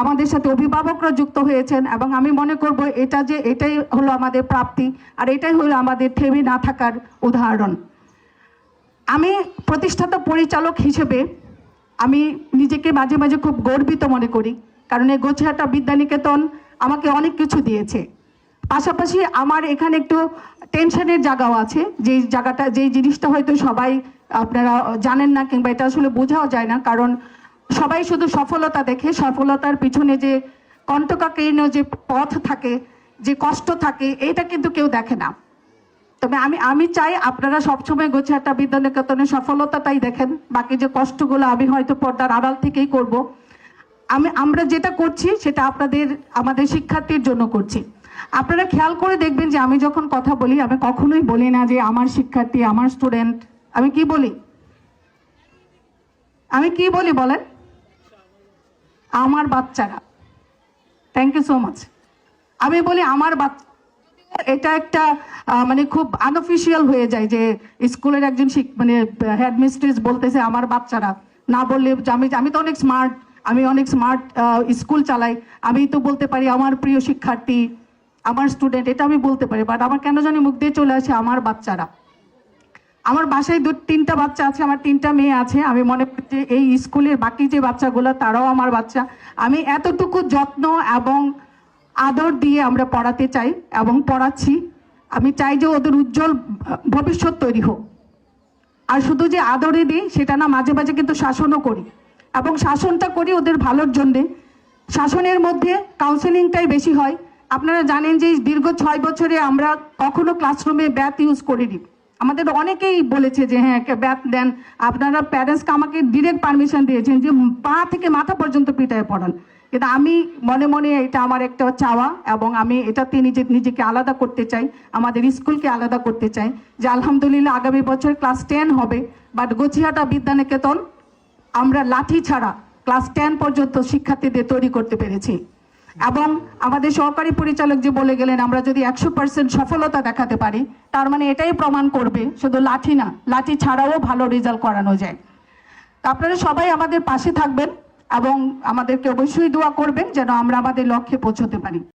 আমাদের সাথে অভিভাবকরা যুক্ত হয়েছেন এবং আমি মনে করব এটা যে এটাই হলো আমাদের প্রাপ্তি আর এটাই হলো আমাদের থেমে না থাকার উদাহরণ। আমি প্রতিষ্ঠাতা পরিচালক হিসেবে আমি নিজেকে মাঝে মাঝে খুব গর্বিত মনে করি, কারণ এই গোছিয়াটা বিদ্যানিকেতন আমাকে অনেক কিছু দিয়েছে। পাশাপাশি আমার এখানে একটু টেনশনের জায়গাও আছে যে জায়গাটা, যেই জিনিসটা হয়তো সবাই আপনারা জানেন না কিংবা এটা আসলে বোঝাও যায় না, কারণ সবাই শুধু সফলতা দেখে, সফলতার পিছনে যে কণ্টকাকীর্ণ যে পথ থাকে, যে কষ্ট থাকে এটা কিন্তু কেউ দেখে না। তবে আমি আমি চাই আপনারা সবসময় গোছাটা বিদ্যানিকেতনের সফলতাটাই দেখেন। বাকি যে কষ্টগুলো আমি হয়তো পর্দার আড়াল থেকেই করব। আমি, আমরা যেটা করছি, সেটা আপনাদের, আমাদের শিক্ষার্থীর জন্য করছি। আপনারা খেয়াল করে দেখবেন যে আমি যখন কথা বলি, আমি কখনোই বলি না যে আমার শিক্ষার্থী, আমার স্টুডেন্ট। আমি কি বলি? আমি কি বলি বলেন? আমার বাচ্চারা। থ্যাংক ইউ সো মাচ আমি বলি আমার বাচ্চা এটা একটা মানে খুব আনঅফিসিয়াল হয়ে যায় যে স্কুলের একজন মানে হেডমিস্ট্রেস বলতেছে আমার বাচ্চারা। না বললে আমি আমি তো অনেক স্মার্ট আমি অনেক স্মার্ট স্কুল চালাই। আমি তো বলতে পারি আমার প্রিয় শিক্ষার্থী, আমার স্টুডেন্ট এটা আমি বলতে পারি। বাট আমার কেন জানি মুখ দিয়ে চলে আসে আমার বাচ্চারা। আমার বাসায় দু তিনটা বাচ্চা আছে, আমার তিনটা মেয়ে আছে। আমি মনে করি যে এই স্কুলের বাকি যে বাচ্চাগুলো, তারাও আমার বাচ্চা। আমি এতটুকু যত্ন এবং আদর দিয়ে আমরা পড়াতে চাই এবং পড়াচ্ছি। আমি চাই যে ওদের উজ্জ্বল ভবিষ্যৎ তৈরি হোক। আর শুধু যে আদরে দিই সেটা না, মাঝে মাঝে কিন্তু শাসনও করি। এবং শাসনটা করি ওদের ভালোর জন্যে। শাসনের মধ্যে কাউন্সেলিংটাই বেশি হয়। আপনারা জানেন যে দীর্ঘ ছয় বছরে আমরা কখনো ক্লাসরুমে ব্যাথ ইউজ করিনি। আমাদের অনেকেই বলেছে যে হ্যাঁ ব্যাথ দেন। আপনারা প্যারেন্টসকে আমাকে ডিরেক্ট পারমিশন দিয়েছেন যে, পা থেকে মাথা পর্যন্ত পিটায় পড়ান। কিন্তু আমি মনে মনে এটা আমার একটা চাওয়া এবং আমি এটাতে নিজে, নিজেকে আলাদা করতে চাই, আমাদের স্কুলকে আলাদা করতে চাই যে, আলহামদুলিল্লাহ আগামী বছর ক্লাস টেন হবে বাট গছিয়াটা বিদ্যানিকেতন আমরা লাঠি ছাড়া ক্লাস টেন পর্যন্ত শিক্ষার্থীদের তৈরি করতে পেরেছি। এবং আমাদের সহকারী পরিচালক যে বলে গেলেন, আমরা যদি একশো পার্সেন্ট সফলতা দেখাতে পারি, তার মানে এটাই প্রমাণ করবে, শুধু লাঠি না, লাঠি ছাড়াও ভালো রেজাল্ট করানো যায়। তো আপনারা সবাই আমাদের পাশে থাকবেন এবং আমাদেরকে অবশ্যই দোয়া করবেন যেন আমরা আমাদের লক্ষ্যে পৌঁছতে পারি।